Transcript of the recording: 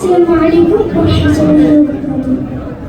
السلام عليكم ورحمة الله وبركاته